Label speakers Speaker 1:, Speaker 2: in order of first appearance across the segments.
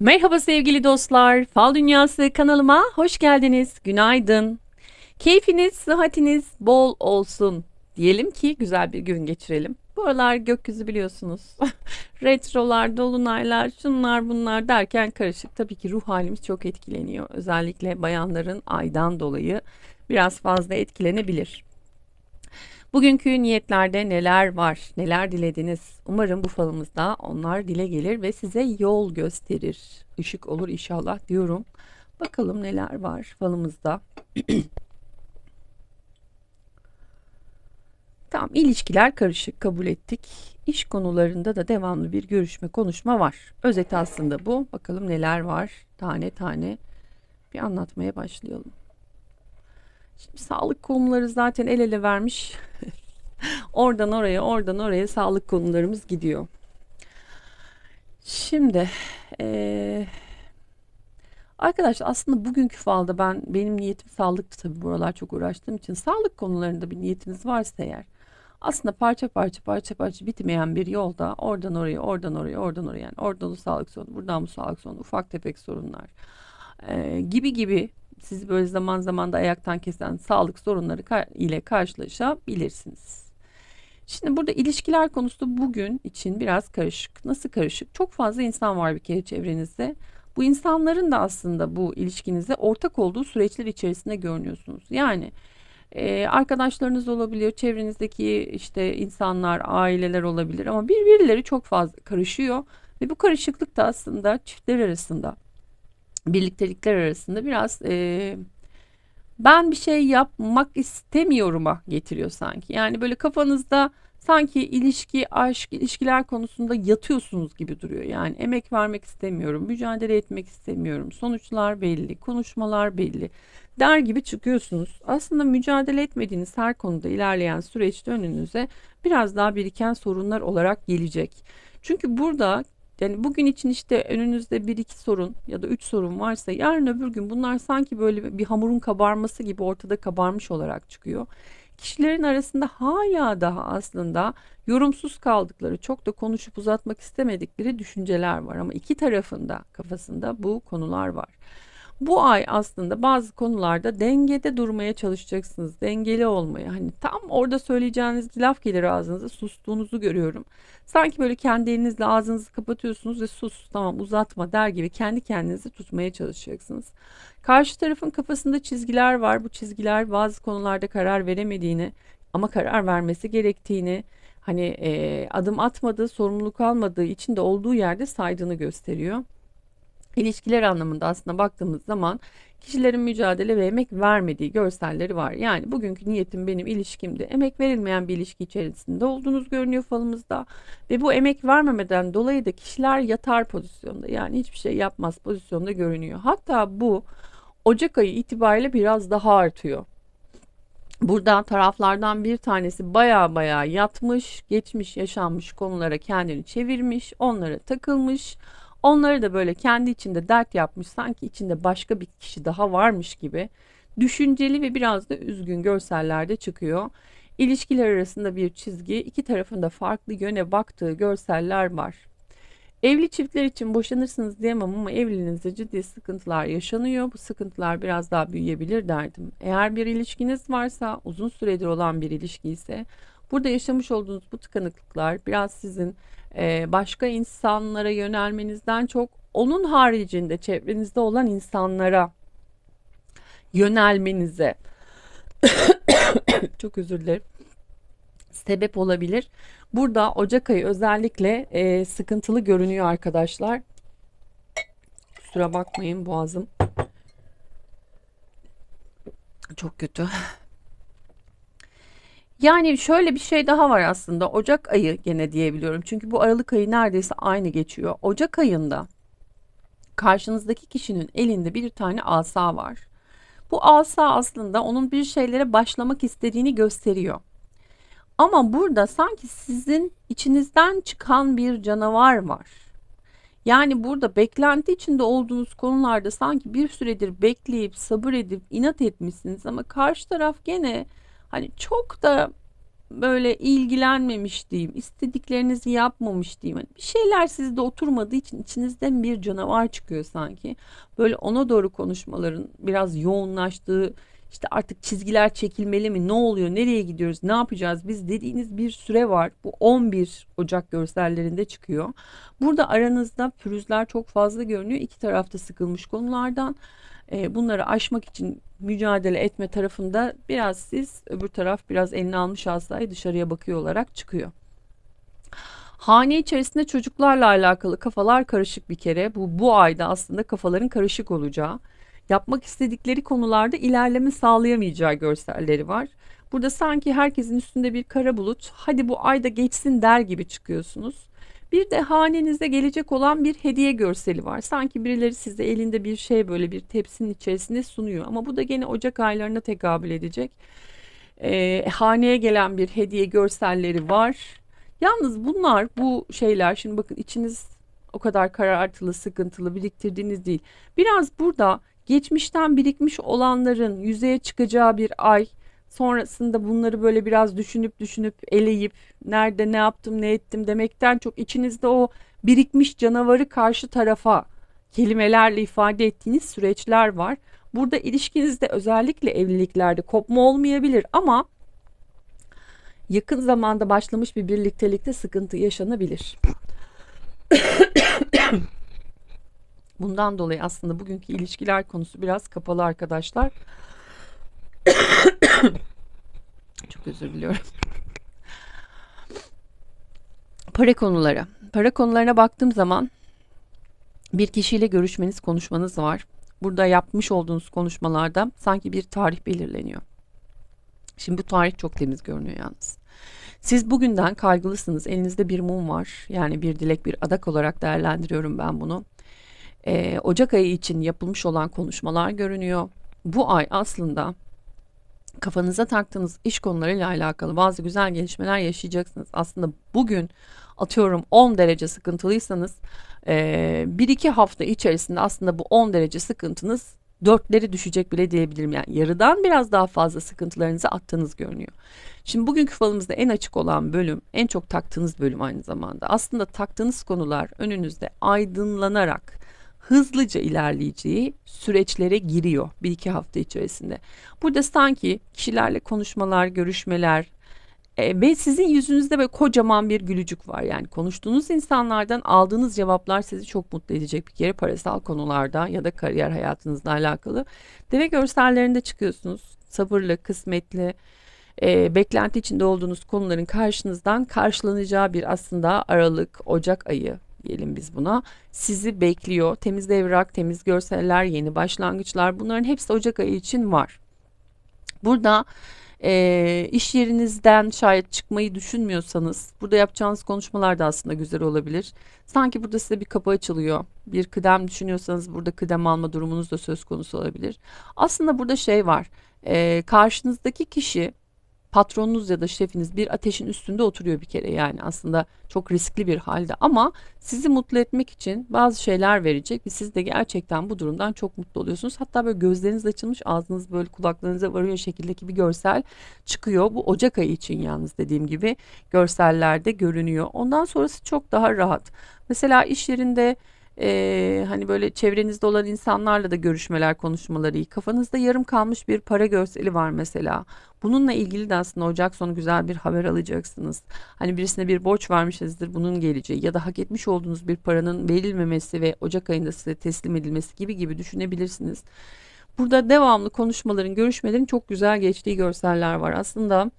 Speaker 1: Merhaba sevgili dostlar. Fal Dünyası kanalıma hoş geldiniz. Günaydın. Keyfiniz, sıhhatiniz bol olsun. Diyelim ki güzel bir gün geçirelim. Bu aralar gökyüzü biliyorsunuz. Retrolar, dolunaylar, şunlar bunlar derken karışık. Tabii ki ruh halimiz çok etkileniyor. Özellikle bayanların aydan dolayı biraz fazla etkilenebilir. Bugünkü niyetlerde neler var, neler dilediniz? Umarım bu falımızda onlar dile gelir ve size yol gösterir. Işık olur inşallah diyorum. Bakalım neler var falımızda. tamam ilişkiler karışık kabul ettik. İş konularında da devamlı bir görüşme konuşma var. Özet aslında bu. Bakalım neler var tane tane bir anlatmaya başlayalım. Şimdi sağlık konuları zaten el ele vermiş. Oradan oraya, oradan oraya sağlık konularımız gidiyor. Şimdi ee, arkadaşlar aslında bugünkü falda ben benim niyetim sağlıktı tabii buralar çok uğraştığım için sağlık konularında bir niyetiniz varsa eğer aslında parça parça parça parça bitmeyen bir yolda oradan oraya oradan oraya oradan oraya yani oradan bu sağlık sorunu buradan bu sağlık sorunu ufak tefek sorunlar e, gibi gibi sizi böyle zaman zaman da ayaktan kesen sağlık sorunları ile karşılaşabilirsiniz. Şimdi burada ilişkiler konusu bugün için biraz karışık. Nasıl karışık? Çok fazla insan var bir kere çevrenizde. Bu insanların da aslında bu ilişkinize ortak olduğu süreçler içerisinde görünüyorsunuz. Yani e, arkadaşlarınız olabilir, çevrenizdeki işte insanlar, aileler olabilir ama birbirleri çok fazla karışıyor ve bu karışıklık da aslında çiftler arasında birliktelikler arasında biraz e, ben bir şey yapmak istemiyorum'a getiriyor sanki. Yani böyle kafanızda sanki ilişki, aşk, ilişkiler konusunda yatıyorsunuz gibi duruyor. Yani emek vermek istemiyorum, mücadele etmek istemiyorum. Sonuçlar belli, konuşmalar belli der gibi çıkıyorsunuz. Aslında mücadele etmediğiniz her konuda ilerleyen süreçte önünüze biraz daha biriken sorunlar olarak gelecek. Çünkü burada yani bugün için işte önünüzde bir iki sorun ya da üç sorun varsa yarın öbür gün bunlar sanki böyle bir hamurun kabarması gibi ortada kabarmış olarak çıkıyor. Kişilerin arasında hala daha aslında yorumsuz kaldıkları, çok da konuşup uzatmak istemedikleri düşünceler var ama iki tarafında kafasında bu konular var. Bu ay aslında bazı konularda dengede durmaya çalışacaksınız. Dengeli olmaya. Hani tam orada söyleyeceğiniz laf gelir ağzınıza sustuğunuzu görüyorum. Sanki böyle kendi elinizle ağzınızı kapatıyorsunuz ve sus tamam uzatma der gibi kendi kendinizi tutmaya çalışacaksınız. Karşı tarafın kafasında çizgiler var. Bu çizgiler bazı konularda karar veremediğini ama karar vermesi gerektiğini hani e, adım atmadığı, sorumluluk almadığı için de olduğu yerde saydığını gösteriyor. İlişkiler anlamında aslında baktığımız zaman kişilerin mücadele ve emek vermediği görselleri var. Yani bugünkü niyetim benim ilişkimde emek verilmeyen bir ilişki içerisinde olduğunuz görünüyor falımızda ve bu emek vermemeden dolayı da kişiler yatar pozisyonda yani hiçbir şey yapmaz pozisyonda görünüyor. Hatta bu Ocak ayı itibariyle biraz daha artıyor. Burada taraflardan bir tanesi baya baya yatmış, geçmiş yaşanmış konulara kendini çevirmiş, onlara takılmış Onları da böyle kendi içinde dert yapmış sanki içinde başka bir kişi daha varmış gibi düşünceli ve biraz da üzgün görsellerde çıkıyor. İlişkiler arasında bir çizgi, iki tarafında farklı yöne baktığı görseller var. Evli çiftler için boşanırsınız diyemem ama evliliğinizde ciddi sıkıntılar yaşanıyor. Bu sıkıntılar biraz daha büyüyebilir derdim. Eğer bir ilişkiniz varsa, uzun süredir olan bir ilişki ise burada yaşamış olduğunuz bu tıkanıklıklar biraz sizin e, başka insanlara yönelmenizden çok onun haricinde çevrenizde olan insanlara yönelmenize çok özür dilerim sebep olabilir. Burada Ocak ayı özellikle e, sıkıntılı görünüyor arkadaşlar. Kusura bakmayın boğazım çok kötü. Yani şöyle bir şey daha var aslında. Ocak ayı gene diyebiliyorum. Çünkü bu Aralık ayı neredeyse aynı geçiyor. Ocak ayında karşınızdaki kişinin elinde bir tane asa var. Bu asa aslında onun bir şeylere başlamak istediğini gösteriyor. Ama burada sanki sizin içinizden çıkan bir canavar var. Yani burada beklenti içinde olduğunuz konularda sanki bir süredir bekleyip sabır edip inat etmişsiniz ama karşı taraf gene hani çok da böyle ilgilenmemiş diyeyim. istediklerinizi yapmamış diyeyim. Hani bir şeyler sizde oturmadığı için içinizden bir canavar çıkıyor sanki. Böyle ona doğru konuşmaların biraz yoğunlaştığı işte artık çizgiler çekilmeli mi? Ne oluyor? Nereye gidiyoruz? Ne yapacağız? Biz dediğiniz bir süre var. Bu 11 Ocak görsellerinde çıkıyor. Burada aranızda pürüzler çok fazla görünüyor. İki tarafta sıkılmış konulardan. Bunları aşmak için mücadele etme tarafında biraz siz öbür taraf biraz elini almış asayı dışarıya bakıyor olarak çıkıyor. Hane içerisinde çocuklarla alakalı kafalar karışık bir kere. Bu bu ayda aslında kafaların karışık olacağı, yapmak istedikleri konularda ilerleme sağlayamayacağı görselleri var. Burada sanki herkesin üstünde bir kara bulut, hadi bu ayda geçsin der gibi çıkıyorsunuz. Bir de hanenize gelecek olan bir hediye görseli var. Sanki birileri size elinde bir şey böyle bir tepsinin içerisinde sunuyor. Ama bu da gene Ocak aylarına tekabül edecek. Ee, haneye gelen bir hediye görselleri var. Yalnız bunlar bu şeyler şimdi bakın içiniz o kadar karartılı, sıkıntılı biriktirdiğiniz değil. Biraz burada geçmişten birikmiş olanların yüzeye çıkacağı bir ay sonrasında bunları böyle biraz düşünüp düşünüp eleyip nerede ne yaptım ne ettim demekten çok içinizde o birikmiş canavarı karşı tarafa kelimelerle ifade ettiğiniz süreçler var. Burada ilişkinizde özellikle evliliklerde kopma olmayabilir ama yakın zamanda başlamış bir birliktelikte sıkıntı yaşanabilir. Bundan dolayı aslında bugünkü ilişkiler konusu biraz kapalı arkadaşlar. Çok özür diliyorum. Para konuları. Para konularına baktığım zaman bir kişiyle görüşmeniz, konuşmanız var. Burada yapmış olduğunuz konuşmalarda sanki bir tarih belirleniyor. Şimdi bu tarih çok temiz görünüyor yalnız. Siz bugünden kaygılısınız. Elinizde bir mum var. Yani bir dilek, bir adak olarak değerlendiriyorum ben bunu. Ee, Ocak ayı için yapılmış olan konuşmalar görünüyor. Bu ay aslında kafanıza taktığınız iş konularıyla alakalı bazı güzel gelişmeler yaşayacaksınız. Aslında bugün atıyorum 10 derece sıkıntılıysanız e, 1-2 hafta içerisinde aslında bu 10 derece sıkıntınız dörtleri düşecek bile diyebilirim. Yani yarıdan biraz daha fazla sıkıntılarınızı attığınız görünüyor. Şimdi bugünkü falımızda en açık olan bölüm, en çok taktığınız bölüm aynı zamanda. Aslında taktığınız konular önünüzde aydınlanarak hızlıca ilerleyeceği süreçlere giriyor bir iki hafta içerisinde. Burada sanki kişilerle konuşmalar, görüşmeler e, ve sizin yüzünüzde böyle kocaman bir gülücük var. Yani konuştuğunuz insanlardan aldığınız cevaplar sizi çok mutlu edecek bir kere parasal konularda ya da kariyer hayatınızla alakalı. Deve görsellerinde çıkıyorsunuz. Sabırlı, kısmetli, e, beklenti içinde olduğunuz konuların karşınızdan karşılanacağı bir aslında Aralık, Ocak ayı diyelim biz buna sizi bekliyor. Temiz evrak, temiz görseller, yeni başlangıçlar bunların hepsi Ocak ayı için var. Burada e, iş yerinizden şayet çıkmayı düşünmüyorsanız burada yapacağınız konuşmalar da aslında güzel olabilir. Sanki burada size bir kapı açılıyor. Bir kıdem düşünüyorsanız burada kıdem alma durumunuz da söz konusu olabilir. Aslında burada şey var. E, karşınızdaki kişi patronunuz ya da şefiniz bir ateşin üstünde oturuyor bir kere yani aslında çok riskli bir halde ama sizi mutlu etmek için bazı şeyler verecek ve siz de gerçekten bu durumdan çok mutlu oluyorsunuz. Hatta böyle gözleriniz açılmış ağzınız böyle kulaklarınıza varıyor şekildeki bir görsel çıkıyor. Bu Ocak ayı için yalnız dediğim gibi görsellerde görünüyor. Ondan sonrası çok daha rahat. Mesela iş yerinde e, hani böyle çevrenizde olan insanlarla da görüşmeler, konuşmaları iyi. Kafanızda yarım kalmış bir para görseli var mesela. Bununla ilgili de aslında Ocak sonu güzel bir haber alacaksınız. Hani birisine bir borç vermişizdir bunun geleceği ya da hak etmiş olduğunuz bir paranın verilmemesi ve Ocak ayında size teslim edilmesi gibi gibi düşünebilirsiniz. Burada devamlı konuşmaların, görüşmelerin çok güzel geçtiği görseller var. Aslında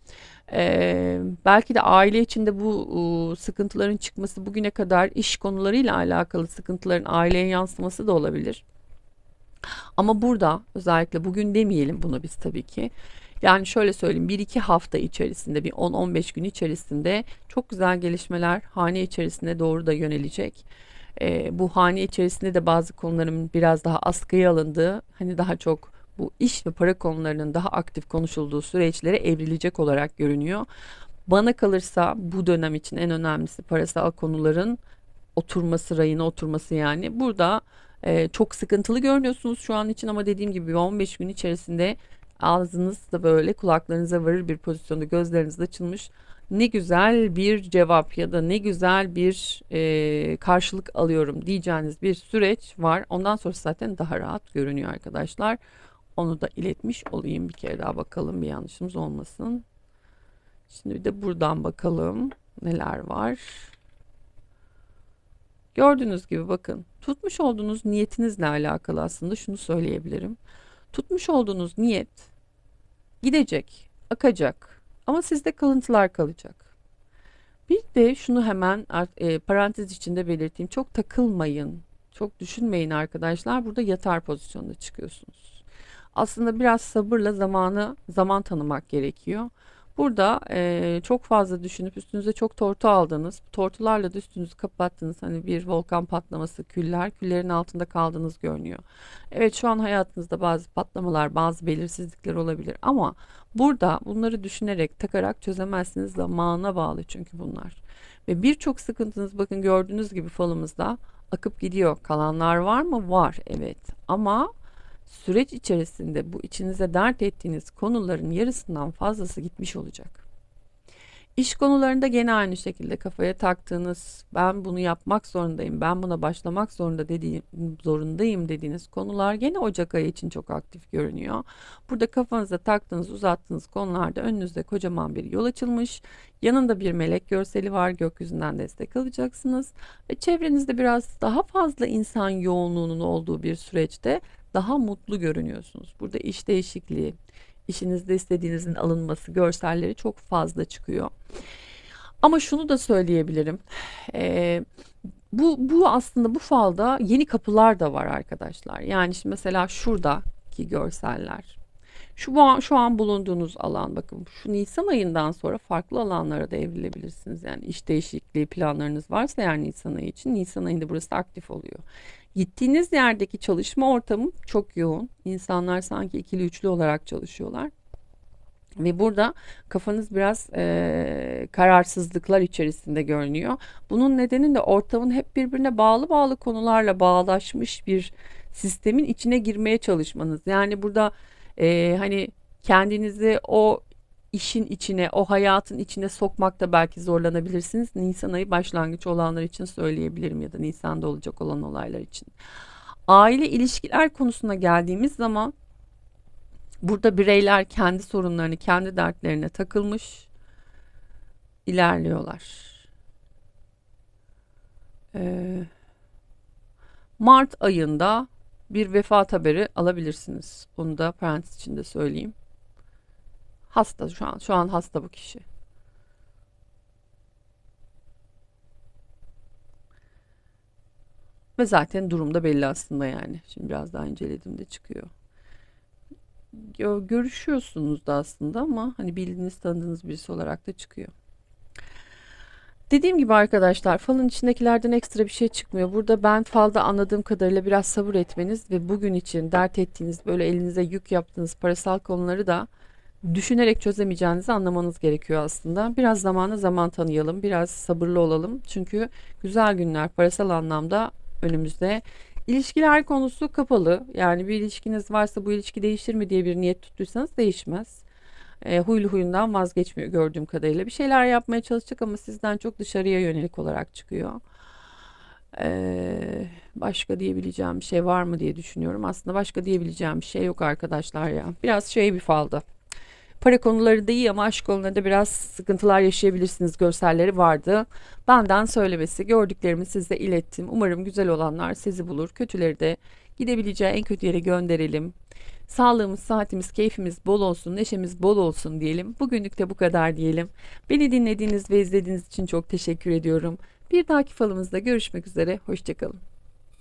Speaker 1: ee, belki de aile içinde bu e, sıkıntıların çıkması bugüne kadar iş konularıyla alakalı sıkıntıların aileye yansıması da olabilir. Ama burada özellikle bugün demeyelim bunu biz tabii ki. Yani şöyle söyleyeyim 1-2 hafta içerisinde bir 10-15 gün içerisinde çok güzel gelişmeler hane içerisinde doğru da yönelecek. Ee, bu hane içerisinde de bazı konuların biraz daha askıya alındığı hani daha çok bu iş ve para konularının daha aktif konuşulduğu süreçlere evrilecek olarak görünüyor. Bana kalırsa bu dönem için en önemlisi parasal konuların oturması, rayına oturması yani. Burada e, çok sıkıntılı görünüyorsunuz şu an için ama dediğim gibi 15 gün içerisinde Ağzınız da böyle kulaklarınıza varır bir pozisyonda gözleriniz açılmış. Ne güzel bir cevap ya da ne güzel bir e, karşılık alıyorum diyeceğiniz bir süreç var. Ondan sonra zaten daha rahat görünüyor arkadaşlar. Onu da iletmiş olayım bir kere daha bakalım bir yanlışımız olmasın. Şimdi bir de buradan bakalım neler var. Gördüğünüz gibi bakın tutmuş olduğunuz niyetinizle alakalı aslında şunu söyleyebilirim. Tutmuş olduğunuz niyet gidecek, akacak ama sizde kalıntılar kalacak. Bir de şunu hemen e, parantez içinde belirteyim. Çok takılmayın, çok düşünmeyin arkadaşlar. Burada yatar pozisyonda çıkıyorsunuz. Aslında biraz sabırla zamanı zaman tanımak gerekiyor. Burada e, çok fazla düşünüp üstünüze çok tortu aldınız. Tortularla da üstünüzü kapattınız. Hani bir volkan patlaması, küller, küllerin altında kaldığınız görünüyor. Evet şu an hayatınızda bazı patlamalar, bazı belirsizlikler olabilir ama burada bunları düşünerek, takarak çözemezsiniz. Zamana bağlı çünkü bunlar. Ve birçok sıkıntınız bakın gördüğünüz gibi falımızda akıp gidiyor. Kalanlar var mı? Var evet. Ama süreç içerisinde bu içinize dert ettiğiniz konuların yarısından fazlası gitmiş olacak. İş konularında gene aynı şekilde kafaya taktığınız ben bunu yapmak zorundayım, ben buna başlamak zorunda dediğim, zorundayım dediğiniz konular gene Ocak ayı için çok aktif görünüyor. Burada kafanıza taktığınız, uzattığınız konularda önünüzde kocaman bir yol açılmış. Yanında bir melek görseli var, gökyüzünden destek alacaksınız ve çevrenizde biraz daha fazla insan yoğunluğunun olduğu bir süreçte daha mutlu görünüyorsunuz. Burada iş değişikliği, işinizde istediğinizin alınması, görselleri çok fazla çıkıyor. Ama şunu da söyleyebilirim. Ee, bu, bu aslında bu falda yeni kapılar da var arkadaşlar. Yani şimdi mesela şuradaki görseller. Şu an, şu an bulunduğunuz alan bakın şu Nisan ayından sonra farklı alanlara da evrilebilirsiniz. Yani iş değişikliği planlarınız varsa eğer Nisan ayı için Nisan ayında burası aktif oluyor. Gittiğiniz yerdeki çalışma ortamı çok yoğun. İnsanlar sanki ikili üçlü olarak çalışıyorlar. Ve burada kafanız biraz e, kararsızlıklar içerisinde görünüyor. Bunun nedeni de ortamın hep birbirine bağlı bağlı konularla bağlaşmış bir sistemin içine girmeye çalışmanız. Yani burada e, hani kendinizi o işin içine, o hayatın içine sokmakta belki zorlanabilirsiniz. Nisan ayı başlangıç olanlar için söyleyebilirim ya da Nisan'da olacak olan olaylar için. Aile ilişkiler konusuna geldiğimiz zaman burada bireyler kendi sorunlarını, kendi dertlerine takılmış ilerliyorlar. Ee, Mart ayında bir vefat haberi alabilirsiniz. Onu da parantez içinde söyleyeyim. Hasta şu an. Şu an hasta bu kişi. Ve zaten durumda belli aslında yani. Şimdi biraz daha incelediğimde çıkıyor. Görüşüyorsunuz da aslında ama hani bildiğiniz tanıdığınız birisi olarak da çıkıyor. Dediğim gibi arkadaşlar falın içindekilerden ekstra bir şey çıkmıyor. Burada ben falda anladığım kadarıyla biraz sabır etmeniz ve bugün için dert ettiğiniz böyle elinize yük yaptığınız parasal konuları da düşünerek çözemeyeceğinizi anlamanız gerekiyor aslında. Biraz zamana zaman tanıyalım, biraz sabırlı olalım. Çünkü güzel günler parasal anlamda önümüzde. İlişkiler konusu kapalı. Yani bir ilişkiniz varsa bu ilişki değişir mi diye bir niyet tuttuysanız değişmez. E, huylu huyundan vazgeçmiyor gördüğüm kadarıyla. Bir şeyler yapmaya çalışacak ama sizden çok dışarıya yönelik olarak çıkıyor. Ee, başka diyebileceğim bir şey var mı diye düşünüyorum. Aslında başka diyebileceğim bir şey yok arkadaşlar ya. Biraz şey bir falda. Para konuları da iyi ama aşk konularında biraz sıkıntılar yaşayabilirsiniz görselleri vardı. Benden söylemesi gördüklerimi size ilettim. Umarım güzel olanlar sizi bulur. Kötüleri de gidebileceği en kötü yere gönderelim. Sağlığımız, saatimiz, keyfimiz bol olsun, neşemiz bol olsun diyelim. Bugünlük de bu kadar diyelim. Beni dinlediğiniz ve izlediğiniz için çok teşekkür ediyorum. Bir dahaki falımızda görüşmek üzere. Hoşçakalın.